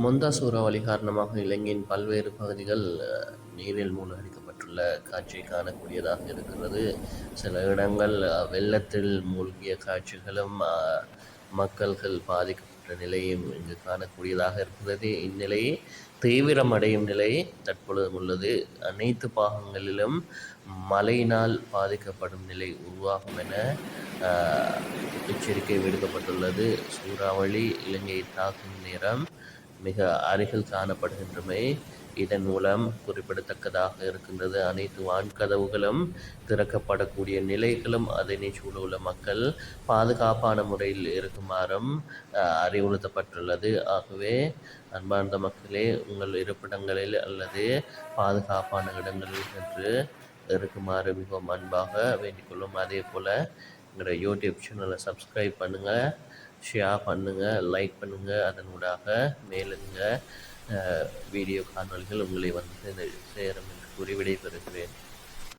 மொந்தா சூறாவளி காரணமாக இலங்கையின் பல்வேறு பகுதிகள் நீரில் நீரில் மூழ்கடிக்கப்பட்டுள்ள காட்சியை காணக்கூடியதாக இருக்கிறது. சில இடங்கள் வெள்ளத்தில் மூழ்கிய காட்சிகளும் மக்கள்கள் பாதிக்கப்பட்ட நிலையும் இங்கு காணக்கூடியதாக இருக்கிறது. இந்நிலை தீவிரமடையும் நிலை தற்பொழுது உள்ளது. அனைத்து பாகங்களிலும் மழையினால் பாதிக்கப்படும் நிலை உருவாகும் என எச்சரிக்கை விடுக்கப்பட்டுள்ளது. சூறாவளி இலங்கையை தாக்கும் நேரம் மிக அருகில் காணப்படுகின்றமை இதன் மூலம் குறிப்பிடத்தக்கதாக இருக்கின்றது. அனைத்து வான்கதவுகளும் திறக்கப்படக்கூடிய நிலைகளும் அதனை சூழவுள்ள மக்கள் பாதுகாப்பான முறையில் இருக்குமாறும் அறிவுறுத்தப்பட்டுள்ளது. ஆகவே அன்பார்ந்த மக்களே உங்கள் இருப்பிடங்களில் அல்லது பாதுகாப்பான இடங்களில் சென்று இருக்குமாறு மிகவும் அன்பாக வேண்டிக்கொள்ளும் அதே போல் எங்களோட யூடியூப் சேனலை சப்ஸ்கிரைப் பண்ணுங்கள் ஷேர் பண்ணுங்கள் லைக் பண்ணுங்கள் அதனூடாக மேலுங்க வீடியோ காணொலிகள் உங்களை வந்து சேரும் என்று கூறி விடைபெறுகிறேன்.